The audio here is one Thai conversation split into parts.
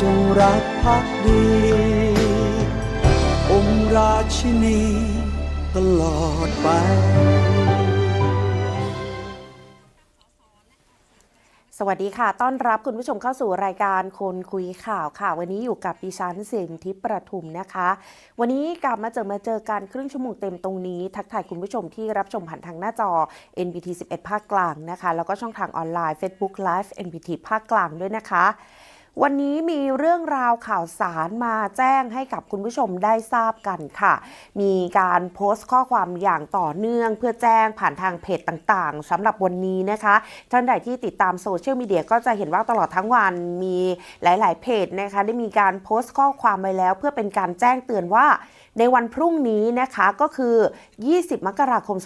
จงรักภักดี องค์ราชินีตลอดไปสวัสดีค่ะ ต้อนรับคุณผู้ชมเข้าสู่รายการคนคุยข่าวค่ะ วันนี้อยู่กับดิฉันเสียงทิพย์ประทุมนะคะ วันนี้กลับมาเจอมาเจอกันครึ่งชั่วโมงเต็มตรงนี้ ทักทายคุณผู้ชมที่รับชมผ่านทางหน้าจอ NBT 11 ภาคกลางนะคะ แล้วก็ช่องทางออนไลน์ Facebook Live NBT ภาคกลางด้วยนะคะ วันนี้มีเรื่องราวข่าวสารมาแจ้งให้กับคุณผู้ชมได้ทราบกันค่ะ มีการโพสต์ข้อความอย่างต่อเนื่อง เพื่อแจ้งผ่านทางเพจต่างๆสำหรับวันนี้นะคะ ท่านใดที่ติดตามโซเชียลมีเดียก็จะเห็นว่าตลอดทั้งวันมีหลาย ๆ เพจนะคะ ได้มีการโพสต์ข้อความไปแล้ว เพื่อเป็นการแจ้งเตือนว่า ในวันพรุ่งนี้นะคะก็คือ 20 มกราคม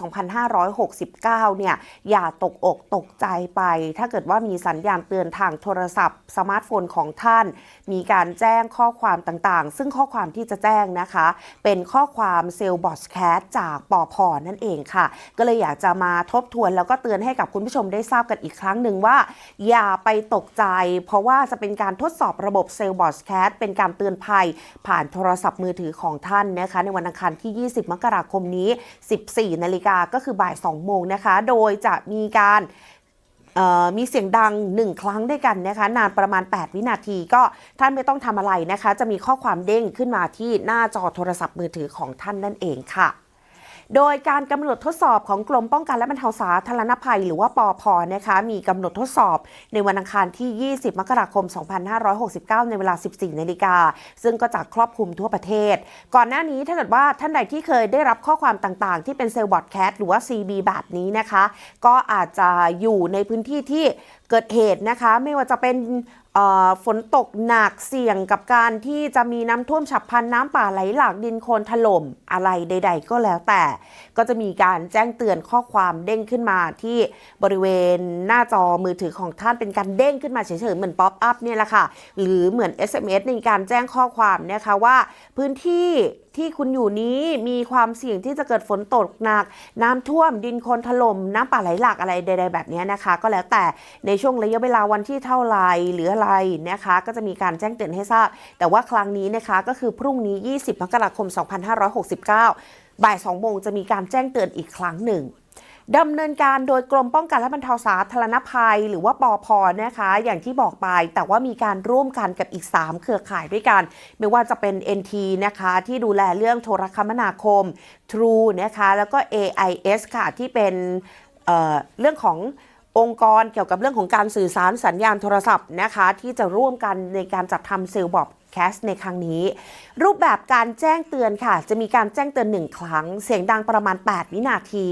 2569 เนี่ย อย่าตกอกตกใจไป ถ้าเกิดว่ามีสัญญาณเตือนทางโทรศัพท์ สมาร์ทโฟนของท่าน มีการแจ้งข้อความต่างๆ ซึ่งข้อความที่จะแจ้งนะคะ เป็นข้อความเซลล์บอสแคสจากปอพอนั่นเองค่ะ ก็เลยอยากจะมาทบทวนแล้วก็เตือนให้กับคุณผู้ชมได้ทราบกันอีกครั้งหนึ่งว่า อย่าไปตกใจ เพราะว่าจะเป็นการทดสอบระบบเซลล์บอสแคสเป็นการเตือนภัยผ่านโทรศัพท์มือถือของท่านนะคะในวันอังคารที่ 20 มกราคมนี้ 14 นาฬิกาก็คือบ่าย 2 โมงนะคะ โดยจะมีการมีเสียงดัง1ครั้งด้วยกันนะคะ นานประมาณ 8 วินาทีก็ท่านไม่ต้องทำอะไรนะคะ จะมีข้อความเด้งขึ้นมาที่หน้าจอโทรศัพท์มือถือของท่านนั่นเองค่ะ โดยการกำหนดทดสอบของกรมป้องกันและบรรเทาสาธารณภัย หรือว่าปอพนะคะมีกำหนดทดสอบในวันอังคารที่ 20 มกราคม 2569 ในเวลา 14 นาฬิกา ซึ่งก็จะครอบคลุมทั่วประเทศ ก่อนหน้านี้ถ้าเกิดว่าท่านใดที่เคยได้รับข้อความต่างๆ ที่เป็นเซลล์บอดแคสหรือว่า CB แบบนี้นะคะ ก็อาจจะอยู่ในพื้นที่ที่ เกิดเหตุนะคะ ไม่ว่าจะเป็นฝนตกหนักเสี่ยงกับการที่จะมีน้ำท่วมฉับพลันน้ำป่าไหลหลากดินโคลนถล่มอะไรใด ๆ ก็แล้วแต่ ก็จะมีการแจ้งเตือนข้อความเด้งขึ้นมาที่บริเวณหน้าจอมือถือของท่านเป็นการเด้งขึ้นมาเฉยๆเหมือนป๊อปอัพเนี่ยแหละค่ะ หรือเหมือน SMS ในการแจ้งข้อความนะคะว่าพื้นที่ ที่คุณอยู่นี้มีความเสี่ยงที่จะเกิดฝนตกหนัก น้ำท่วมดินโคลนถล่มน้ำป่าไหลหลากอะไรใด ๆ แบบนี้นะคะ ก็แล้วแต่ในช่วงระยะเวลาวันที่เท่าไรหรืออะไรนะคะ ก็จะมีการแจ้งเตือนให้ทราบ แต่ว่าครั้งนี้นะคะก็คือพรุ่งนี้ 20มกราคม 2569 บ่าย2โมงจะมีการแจ้งเตือนอีกครั้งหนึ่ง ดำเนินการโดยกรมป้องกันและบรรเทาสาธารณภัย หรือว่าปอพนะคะ อย่างที่บอกไป แต่ว่ามีการร่วมกันกับอีก 3 เครือข่ายด้วยกัน ไม่ว่าจะเป็น NT นะคะ ที่ดูแลเรื่องโทรคมนาคม True นะคะ แล้วก็ AIS ค่ะ ที่เป็นเเรื่องขององค์กรเกี่ยวกับเรื่องของการสื่อสารสัญญาณโทรศัพท์นะคะ ที่จะร่วมกันในการจัดทำเซลล์บอร์ดแคสในครั้งนี้ รูปแบบการแจ้งเตือนค่ะ จะมีการแจ้งเตือนหนึ่งครั้ง เสียงดังประมาณ 8 วินาที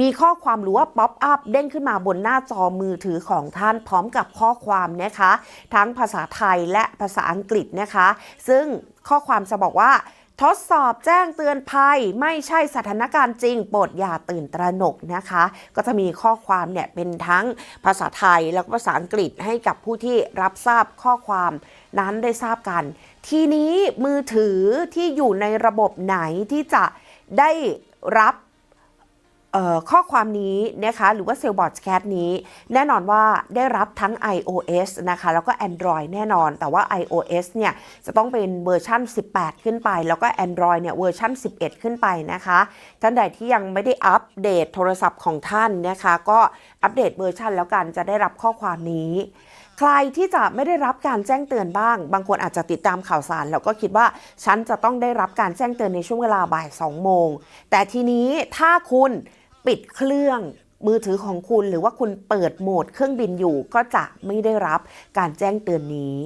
มีข้อความหรือว่าป๊อปอัพเด้งขึ้นมาบนหน้าจอมือถือของท่านพร้อมกับข้อความนะคะ ทั้งภาษาไทยและภาษาอังกฤษนะคะ ซึ่งข้อความจะบอกว่าทดสอบแจ้งเตือนภัยไม่ใช่สถานการณ์จริง โปรดอย่าตื่นตระหนกนะคะ ก็จะมีข้อความเนี่ยเป็นทั้งภาษาไทยแล้วก็ภาษาอังกฤษให้กับผู้ที่รับทราบข้อความ นั้นได้ทราบกัน ทีนี้มือถือที่อยู่ในระบบไหนที่จะได้รับข้อความนี้นะคะหรือว่าเซลล์บอร์ดแคสนี้ แน่นอนว่าได้รับทั้ง iOS นะคะแล้วก็ Android แน่นอน แต่ว่า iOS เนี่ยจะต้องเป็นเวอร์ชัน18 ขึ้นไป แล้วก็ Android เนี่ยเวอร์ชัน11 ขึ้นไปนะคะ ท่านใดที่ยังไม่ได้อัปเดตโทรศัพท์ของท่านนะคะ ก็อัปเดตเวอร์ชันแล้วกันจะได้รับข้อความนี้ ใครที่จะไม่ได้รับการแจ้งเตือนบ้าง บางคนอาจจะติดตามข่าวสาร แล้วก็คิดว่าฉันจะต้องได้รับการแจ้งเตือนในช่วงเวลาบ่าย2โมง แต่ทีนี้ถ้าคุณปิดเครื่องมือถือของคุณหรือว่าคุณเปิดโหมดเครื่องบินอยู่ก็จะไม่ได้รับการแจ้งเตือนนี้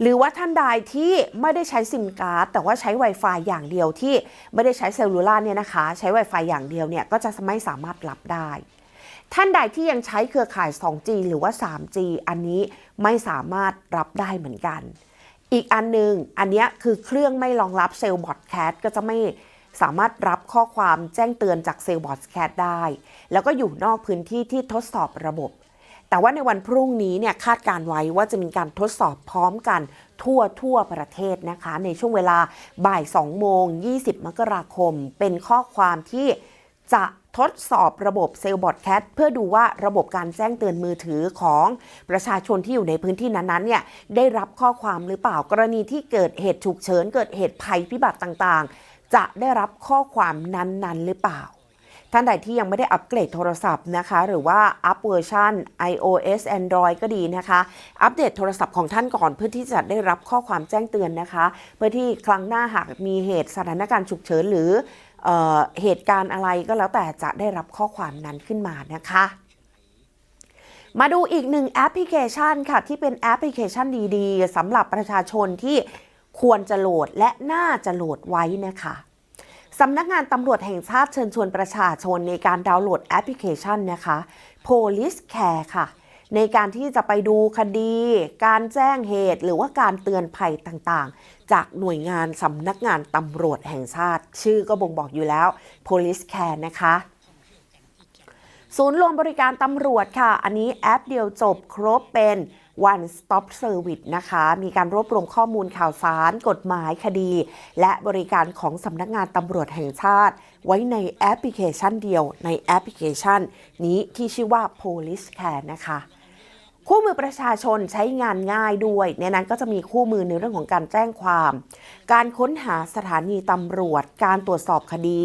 หรือว่าท่านใดที่ไม่ได้ใช้ซิมการ์ดแต่ว่าใช้ Wi-Fi อย่างเดียวที่ไม่ได้ใช้เซลลูล่าเนี่ยนะคะ ใช้ Wi-Fi อย่างเดียวเนี่ยก็จะไม่สามารถรับได้ ท่านใดที่ยังใช้เครือข่าย 2G หรือว่า 3G อันนี้ไม่สามารถรับได้เหมือนกัน อีกอันหนึง อันนี้คือเครื่องไม่รองรับเซลล์บอดแคสก็จะไม่สามารถรับข้อความแจ้งเตือนจากเซลล์บอดแคสได้ แล้วก็อยู่นอกพื้นที่ที่ทดสอบระบบ แต่ว่าในวันพรุ่งนี้เนี่ยคาดการไว้ว่าจะมีการทดสอบพร้อมกันทั่วทั่วประเทศนะคะ ในช่วงเวลาบ่าย 2 โมง 20 มกราคม เป็นข้อความที่ จะทดสอบระบบเซลล์บอ t แคทเพื่อดูว่าระบบการแจ้งเตือนมือถือของประชาชนที่อยู่ในพื้นที่นั้นๆเนี่ยได้รับข้อความหรือเปล่ากรณีที่เกิดเหตุฉุกเฉินเกิดเหตุภัยพิบัติต่างๆ จะได้รับข้อความนั้นๆ หรือเปล่า ท่านใดที่ยังไม่ได้อัปเกรดโทรศัพท์นะคะ หรือว่าอัปเวอร์ชัน iOS Android ก็ดีนะคะ อัปเดตโทรศัพท์ของท่านก่อนเพื่อที่จะได้รับข้อความแจ้งเตือนนะคะ เพื่อที่ครั้งหน้าหากมีเหตุสถานการณ์ฉุกเฉินหรือ เเหตุการณ์อะไรก็แล้วแต่จะได้รับข้อความนั้นขึ้นมานะคะ มาดูอีกหนึ่งแอปพลิเคชันค่ะ ที่เป็นแอปพลิเคชันดีๆสำหรับประชาชนที่ควรจะโหลดและน่าจะโหลดไว้นะคะสำนักงานตำรวจแห่งชาติเชิญชวนประชาชนในการดาวน์โหลดแอปพลิเคชันนะคะ Police Care ค่ะ ในการที่จะไปดูคดี การแจ้งเหตุหรือว่าการเตือนภัยต่างๆ จากหน่วยงานสำนักงานตำรวจแห่งชาติ ชื่อก็บ่งบอกอยู่แล้ว Police Care นะคะศูนย์รวมบริการตำรวจค่ะ อันนี้แอปเดียวจบครบเป็น one stop service นะคะ มีการรวบรวมข้อมูลข่าวสาร กฎหมายคดี และบริการของสำนักงานตำรวจแห่งชาติ ไว้ในแอปพลิเคชันเดียวในแอปพลิเคชัน นี้ที่ชื่อว่า Police Care นะคะ คู่มือประชาชนใช้งานง่ายด้วย ในนั้นก็จะมีคู่มือในเรื่องของการแจ้งความ การค้นหาสถานีตำรวจ การตรวจสอบคดี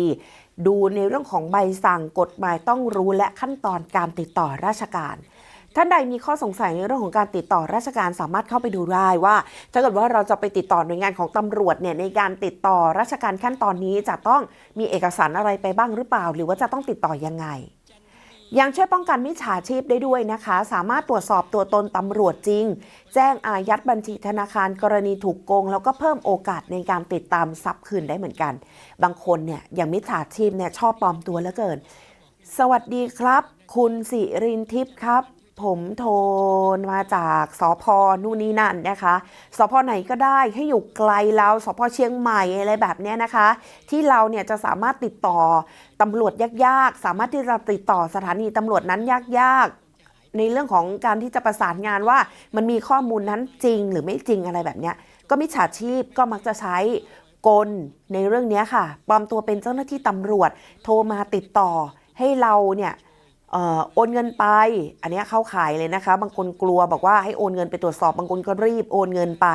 ดูในเรื่องของใบสั่งกฎหมายต้องรู้และขั้นตอนการติดต่อราชการท่านใดมีข้อสงสัยในเรื่องของการติดต่อราชการสามารถเข้าไปดูได้ว่า ถ้าเกิดว่าเราจะไปติดต่อหน่วยงานของตำรวจเนี่ยในการติดต่อราชการขั้นตอนนี้จะต้องมีเอกสารอะไรไปบ้างหรือเปล่า หรือว่าจะต้องติดต่อยังไง ยังช่วยป้องกันมิจฉาชีพได้ด้วยนะคะ สามารถตรวจสอบตัวตนตำรวจจริง แจ้งอายัดบัญชีธนาคารกรณีถูกโกง แล้วก็เพิ่มโอกาสในการติดตามทรัพย์คืนได้เหมือนกัน บางคนเนี่ยอย่างมิจฉาชีพเนี่ยชอบปลอมตัวเหลือเกิน สวัสดีครับ คุณสิรินทิพย์ครับ ผมโทรมาจากสพนู่นนี่นั่นนะคะสพไหนก็ได้ให้อยู่ไกลเราสพเชียงใหม่อะไรแบบเนี้ยนะคะ ที่เราเนี่ยจะสามารถติดต่อตำรวจยากๆ สามารถที่จะติดต่อสถานีตำรวจนั้นยากๆ ในเรื่องของการที่จะประสานงานว่ามันมีข้อมูลนั้นจริงหรือไม่จริงอะไรแบบเนี้ยก็มิจฉาชีพก็มักจะใช้กลในเรื่องนี้ค่ะปลอมตัวเป็นเจ้าหน้าที่ตำรวจ โทรมาติดต่อให้เราเนี่ย โอนเงินไป อันนี้เข้าขายเลยนะคะ บางคนกลัวบอกว่าให้โอนเงินไปตรวจสอบบางคนก็รีบโอนเงินไป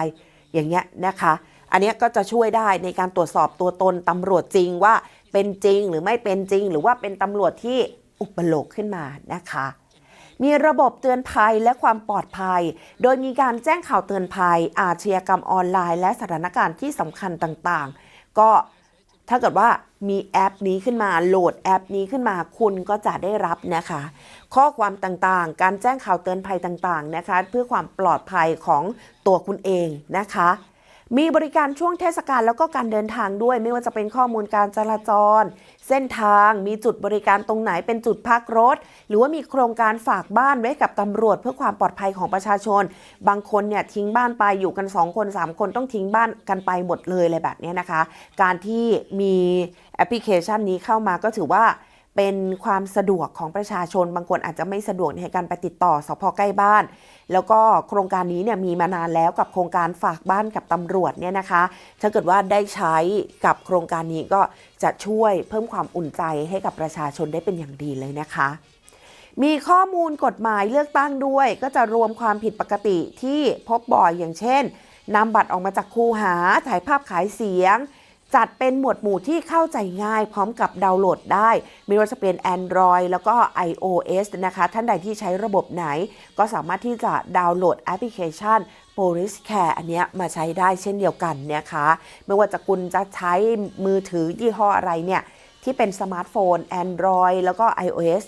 อย่างเงี้ยนะคะ อันนี้ก็จะช่วยได้ในการตรวจสอบตัวตนตำรวจจริงว่าเป็นจริงหรือไม่เป็นจริง หรือว่าเป็นตำรวจที่อุปโลกขึ้นมานะคะ มีระบบเตือนภัยและความปลอดภัย โดยมีการแจ้งข่าวเตือนภัย อาชญากรรมออนไลน์ และสถานการณ์ที่สำคัญต่าง ๆ ก็ ถ้าเกิดว่ามีแอปนี้ขึ้นมาโหลดแอปนี้ขึ้นมาคุณก็จะได้รับนะคะ ข้อความต่างๆ การแจ้งข่าวเตือนภัยต่างๆนะคะ เพื่อความปลอดภัยของตัวคุณเองนะคะ มีบริการช่วงเทศกาลแล้วก็การเดินทางด้วย ไม่ว่าจะเป็นข้อมูลการจราจร เส้นทางมีจุดบริการตรงไหนเป็นจุดพักรถ หรือว่ามีโครงการฝากบ้านไว้กับตำรวจเพื่อความปลอดภัยของประชาชน บางคนเนี่ยทิ้งบ้านไปอยู่กัน 2 คน 3 คนต้องทิ้งบ้านกันไปหมดเลยอะไรแบบนี้นะคะ การที่มีแอปพลิเคชันนี้เข้ามาก็ถือว่า เป็นความสะดวกของประชาชน บางคนอาจจะไม่สะดวกในการไปติดต่อสพใกล้บ้าน แล้วก็โครงการนี้เนี่ยมีมานานแล้วกับโครงการฝากบ้านกับตำรวจเนี่ยนะคะ ถ้าเกิดว่าได้ใช้กับโครงการนี้ก็จะช่วยเพิ่มความอุ่นใจให้กับประชาชนได้เป็นอย่างดีเลยนะคะมีข้อมูลกฎหมายเลือกตั้งด้วย ก็จะรวมความผิดปกติที่พบบ่อยอย่างเช่นนำบัตรออกมาจากคูหาถ่ายภาพขายเสียง จัดเป็นหมวดหมู่ที่เข้าใจง่ายพร้อมกับดาวน์โหลดได้ ไม่ว่าจะเป็น Android แล้วก็ iOS นะคะ ท่านใดที่ใช้ระบบไหน ก็สามารถที่จะดาวน์โหลดแอปพลิเคชัน Police Care อันเนี้ยมาใช้ได้เช่นเดียวกันนะคะไม่ว่าจะคุณจะใช้มือถือยี่ห้ออะไรเนี่ยที่เป็นสมาร์ทโฟน Android แล้วก็ iOS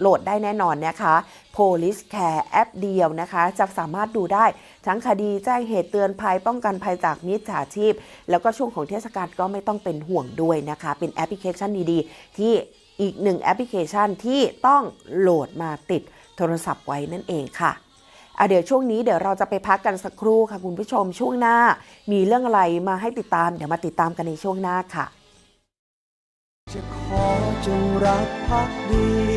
โหลดได้แน่นอนนะคะ Police Care แอปเดียวนะคะ จะสามารถดูได้ทั้งคดีแจ้งเหตุเตือนภัยป้องกันภัยจากมิจฉาชีพ แล้วก็ช่วงของเทศกาลก็ไม่ต้องเป็นห่วงด้วยนะคะ เป็นแอปพลิเคชันดีๆ ที่อีกหนึ่งแอปพลิเคชันที่ต้องโหลดมาติดโทรศัพท์ไว้นั่นเองค่ะอะเดี๋ยวช่วงนี้เดี๋ยวเราจะไปพักกันสักครู่ค่ะคุณผู้ชมช่วงหน้า มีเรื่องอะไรมาให้ติดตาม เดี๋ยวมาติดตามกันในช่วงหน้าค่ะ จะขอจงรักภักดี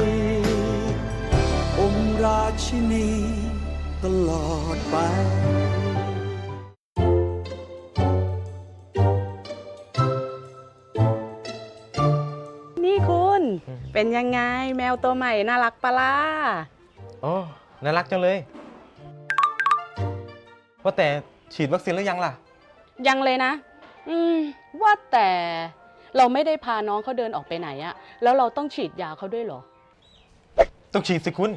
ราชินีตลอดไปนี่คุณเป็นยังไงแมวตัวใหม่น่ารักปะล่ะอ๋อน่ารักจังเลย ว่าแต่ฉีดวัคซีนหรือยังล่ะ ยังเลยนะ อืม ว่าแต่เราไม่ได้พาน้องเขาเดินออกไปไหนอะแล้วเราต้องฉีดยาเขาด้วยเหรอ ต้องฉีดสิคุณ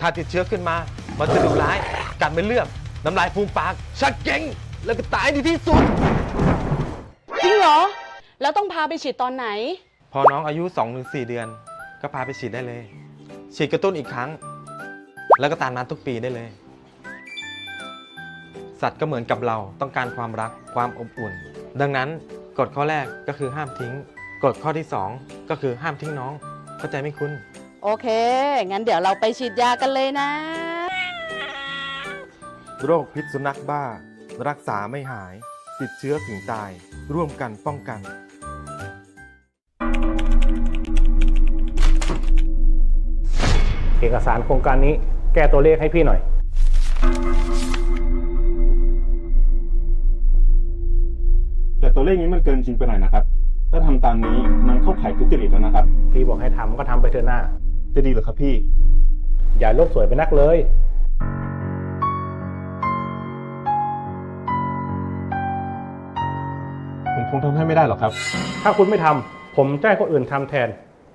ถ้าติดเชื้อขึ้นมา มันจะดุร้ายกัดไม่เลือดน้ำลายฟูมปาก ชักเก่ง แล้วก็ตายดีที่สุด จริงเหรอ แล้วต้องพาไปฉีดตอนไหน พอน้องอายุ 2-4 เดือน ก็พาไปฉีดได้เลย ฉีดกระตุ้นอีกครั้ง แล้วก็ตามนัดทุกปีได้เลย สัตว์ก็เหมือนกับเราต้องการความรักความอบอุ่น ดังนั้นกฎข้อแรกก็คือห้ามทิ้งกฎข้อที่ 2 ก็คือห้ามทิ้งน้อง เข้าใจไหมคุณ โอเค งั้นเดี๋ยวเราไปฉีดยากันเลยนะ โรคพิษสุนัขบ้า รักษาไม่หาย ติดเชื้อถึงตาย ร่วมกันป้องกัน เอกสารโครงการนี้แก้ตัวเลขให้พี่หน่อย แต่ตัวเลขนี้มันเกินจริงไปหน่อยนะครับ ถ้าทำตามนี้มันเข้าข่ายทุจริตแล้วนะครับ พี่บอกให้ทำก็ทำไปเถอะหน้า จะดีเหรอครับพี่ อย่าโลกสวยไปนักเลย ผมคงทำให้ไม่ได้หรอกครับ ถ้าคุณไม่ทำผมจะให้คนอื่นทำแทน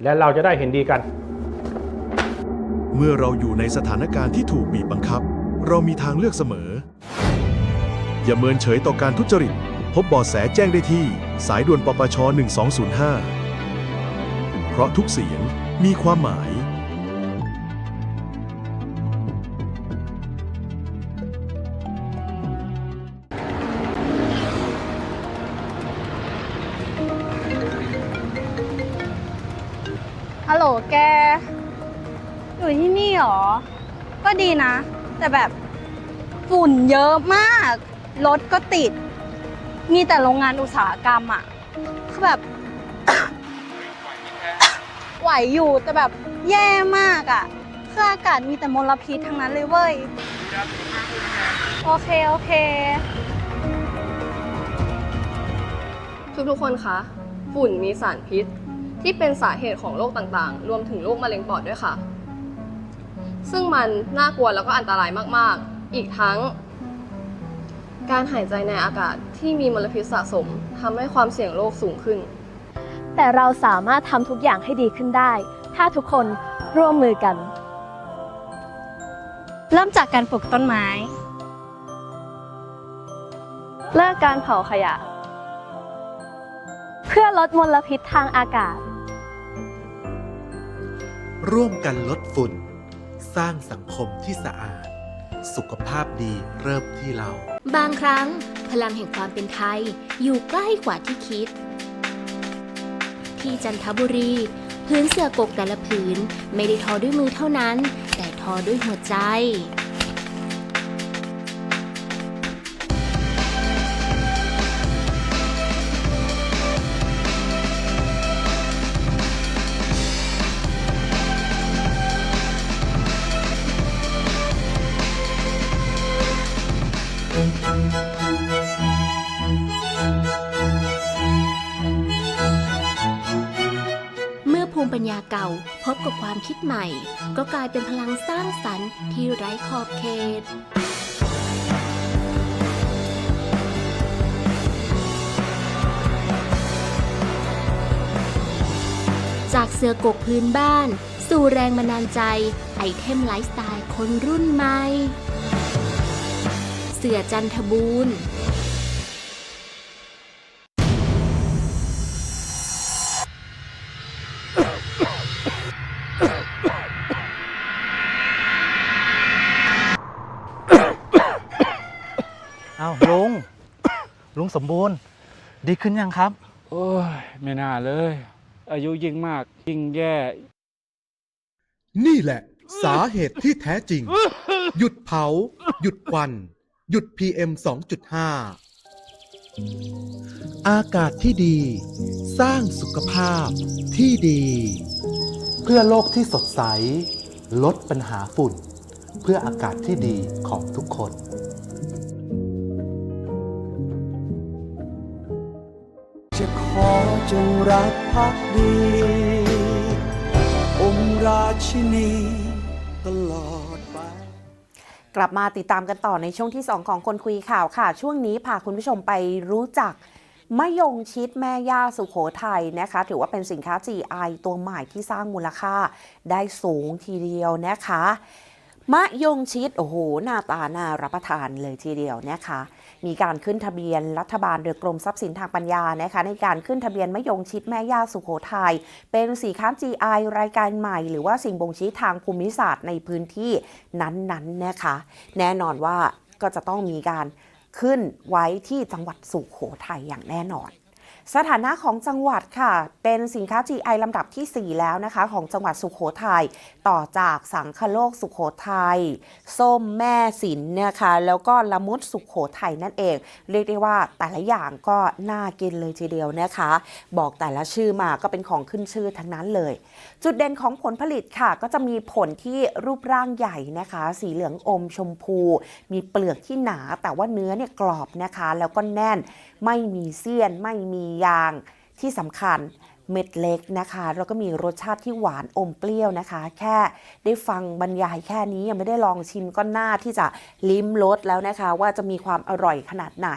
และเราจะได้เห็นดีกัน เมื่อเราอยู่ในสถานการณ์ที่ถูกบีบบังคับ เรามีทางเลือกเสมอ อย่าเมินเฉยต่อการทุจริต พบเบาะแสแจ้งได้ที่ สายด่วนปปช 1205 เพราะทุกเสียงมีความหมาย หรอ ก็ดีนะ แต่แบบฝุ่นเยอะมาก รถก็ติด มีแต่โรงงานอุตสาหกรรมอะคือแบบ ไหวอยู่แต่แบบแย่มากอะคืออากาศมีแต่มลพิษทั้งนั้นเลยเว้ย โอเค โอเคทุกๆคนคะ ฝุ่นมีสารพิษ ที่เป็นสาเหตุของโรคต่างๆ รวมถึงโรคมะเร็งปอดด้วยค่ะ ซึ่งมันน่ากลัวแล้วก็อันตรายมากๆ อีกทั้ง การหายใจในอากาศที่มีมลพิษสะสมทำให้ความเสี่ยงโรคสูงขึ้น แต่เราสามารถทำทุกอย่างให้ดีขึ้นได้ ถ้าทุกคนร่วมมือกัน เริ่มจากการปลูกต้นไม้ เลิกการเผาขยะ เพื่อลดมลพิษทางอากาศ ร่วมกันลดฝุ่น สร้างสังคมที่สะอาด สุขภาพดีเริ่มที่เรา บางครั้ง พลังแห่งความเป็นไทย อยู่ใกล้กว่าที่คิด ที่จันทบุรีพื้นเสื่อกกแต่ละผืน ไม่ได้ทอด้วยมือเท่านั้น แต่ทอด้วยหัวใจ คิดใหม่ ก็กลายเป็นพลังสร้างสรรค์ที่ไร้ขอบเขตจากเสือกกพื้นบ้าน สู่แรงบันดาลใจ ไอเทมไลฟ์สไตล์คนรุ่นใหม่ เสือจันทบูรณ์ สมบูรณ์ ดีขึ้นยังครับ โอ้ย ไม่น่าเลย อายุยิ่งมาก ยิ่งแย่ นี่แหละ สาเหตุที่แท้จริง หยุดเผา หยุดควัน หยุด PM 2.5 อากาศที่ดี สร้างสุขภาพที่ดี เพื่อโลกที่สดใส ลดปัญหาฝุ่น เพื่ออากาศที่ดีของทุกคน จงรักภักดีราชินีตลอดไปกลับมาติดตามกันต่อในช่วงที่ 2 ของคนคุยข่าวค่ะ ช่วงนี้พาคุณผู้ชมไปรู้จักมะยงชิดแม่ย่าสุโขทัยนะคะ ถือว่าเป็นสินค้า GI ตัวใหม่ที่สร้างมูลค่าได้สูงทีเดียวนะคะ มะยงชิดโอ้โห หน้าตาน่ารับประทานเลยทีเดียวนะคะ มีการขึ้นทะเบียนรัฐบาลโดยกรมทรัพย์สินทางปัญญานะคะ ในการขึ้นทะเบียนมะยงชิดแม่ย่าสุโขทัยเป็นสีค้าม GI รายการใหม่ หรือว่าสิ่งบ่งชี้ทางภูมิศาสตร์ในพื้นที่นั้นๆนะคะ แน่นอนว่าก็จะต้องมีการขึ้นไว้ที่จังหวัดสุโขทัยอย่างแน่นอน สถานะของจังหวัดค่ะ เป็นสินค้า GI ลำดับทีสี่4 แล้วนะคะ ของจังหวัดสุโขทัยต่อจากสังคโลกสุโขทัยส้มแม่สินนี่ยค่ะแล้วก็ละมุดสุโขทัยนั่นเอง เรียกได้ว่าแต่ละอย่างก็น่ากินเลยทีเดียวนะคะ บอกแต่ละชื่อมาก็เป็นของขึ้นชื่อทั้งนั้นเลย จุดเด่นของผลผลิตค่ะ ก็จะมีผลที่รูปร่างใหญ่นะคะ สีเหลืองอมชมพู มีเปลือกที่หนาแต่ว่าเนื้อเนี่ยกรอบนะคะ แล้วก็แน่นไม่มีเสี้ยนไม่มียางที่สำคัญเม็ดเล็กนะคะแล้วก็มีรสชาติที่หวานอมเปรี้ยวนะคะ แค่ได้ฟังบรรยายแค่นี้ยังไม่ได้ลองชิมก็น่าที่จะลิ้มรสแล้วนะคะ ว่าจะมีความอร่อยขนาดไหน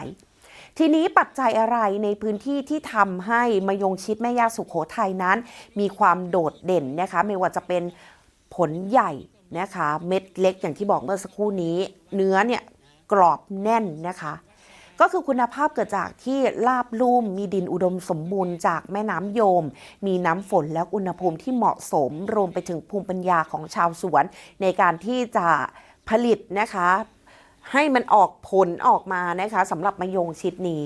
ทีนี้ปัจจัยอะไรในพื้นที่ที่ทำให้มะยงชิดแม่ย่าสุขโขทัยนั้น มีความโดดเด่นนะคะ ไม่ว่าจะเป็นผลใหญ่นะคะ เม็ดเล็กอย่างที่บอกเมื่อสักครู่นี้ เนื้อเนี่ยกรอบแน่นนะคะ ก็คือคุณภาพเกิดจากที่ลาบลุ่ม มีดินอุดมสมบูรณ์จากแม่น้ำโยม มีน้ำฝนและอุณหภูมิที่เหมาะสม รวมไปถึงภูมิปัญญาของชาวสวน ในการที่จะผลิตนะคะ ให้มันออกผลออกมานะคะสำหรับมะยงชิดนี้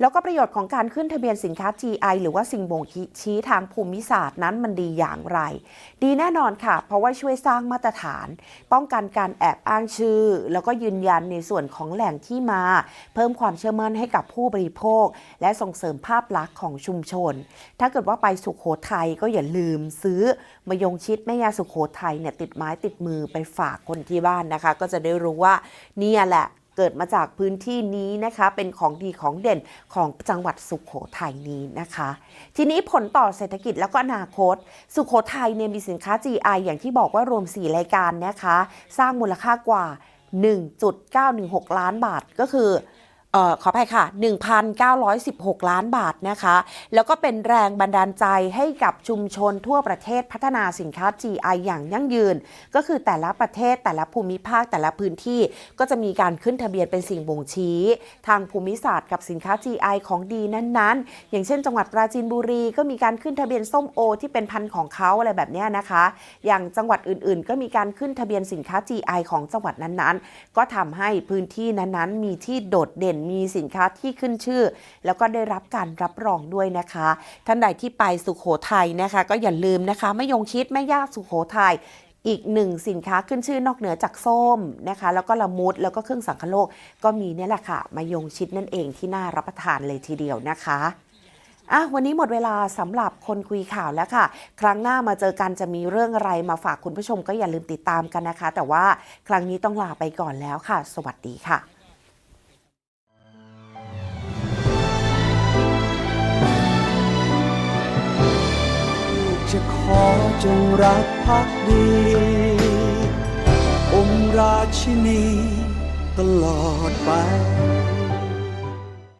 แล้วก็ประโยชน์ของการขึ้นทะเบียนสินค้า GI หรือว่าสิ่งบ่งชี้ทางภูมิศาสตร์นั้นมันดีอย่างไร ดีแน่นอนค่ะ เพราะว่าช่วยสร้างมาตรฐาน ป้องกันการแอบอ้างชื่อ แล้วก็ยืนยันในส่วนของแหล่งที่มา เพิ่มความเชื่อมั่นให้กับผู้บริโภค และส่งเสริมภาพลักษณ์ของชุมชน ถ้าเกิดว่าไปสุขโขทัยก็อย่าลืมซื้อมะยงชิดแม่ยาสุขโขทัยเนี่ยติดไม้ติดมือไปฝากคนที่บ้านนะคะ ก็จะได้รู้ว่าเนี่ยแหละ เกิดมาจากพื้นที่นี้นะคะ เป็นของดีของเด่นของจังหวัดสุขโขทัยนี้นะคะ ทีนี้ผลต่อเศรษฐกิจแล้วก็อนาคต สุขโขทัยเนี่ยมีสินค้า GI อย่างที่บอกว่ารวม 4 รายการนะคะ สร้างมูลค่ากว่า 1.916 ล้านบาทก็คือ ออขออภัยค่ะ 1,916 ล้านบาทนะคะ แล้วก็เป็นแรงบันดาลใจให้กับชุมชนทั่วประเทศพัฒนาสินค้า GI อย่างยั่งยืน ก็คือแต่ละประเทศแต่ละภูมิภาคแต่ละพื้นที่ก็จะมีการขึ้นทะเบียนเป็นสิ่งบ่งชี้ ทางภูมิศาสตร์กับสินค้า GI ของดีนั้นๆ อย่างเช่น จังหวัดปราจีนบุรีก็มีการขึ้นทะเบียนส้มโอ ที่เป็นพันธุ์ของเขาอะไรแบบนี้นะคะ อย่างจังหวัดอื่นๆ ก็มีการขึ้นทะเบียนสินค้า GI ของจังหวัดนั้นๆ ก็ทำให้พื้นที่นั้นๆ มีที่โดดเด่นมีสินค้าที่ขึ้นชื่อ แล้วก็ได้รับการรับรองด้วยนะคะ ท่านใดที่ไปสุขโขทัยนะคะ ก็อย่าลืมนะคะไมะยงชิดแม่ย่าสุขโขทัยอีกหนึ่งสินค้าขึ้นชื่อนอกเหนือจากส้มนะคะ แล้วก็ละมุดแล้วก็เครื่องสังคโลก ก็มีเนี่ยแหละค่ะ มายงชิดนั่นเองที่น่ารับประทานเลยทีเดียวนะคะอะวันนี้หมดเวลาสำหรับคนคุยข่าวแล้วค่ะ ครั้งหน้ามาเจอกันจะมีเรื่องอะไรมาฝากคุณผู้ชมก็อย่าลืมติดตามกันนะคะ แต่ว่าครั้งนี้ต้องลาไปก่อนแล้วค่ะ สวัสดีค่ะ จะขอจงรักภักดี องค์ราชินีตลอดไป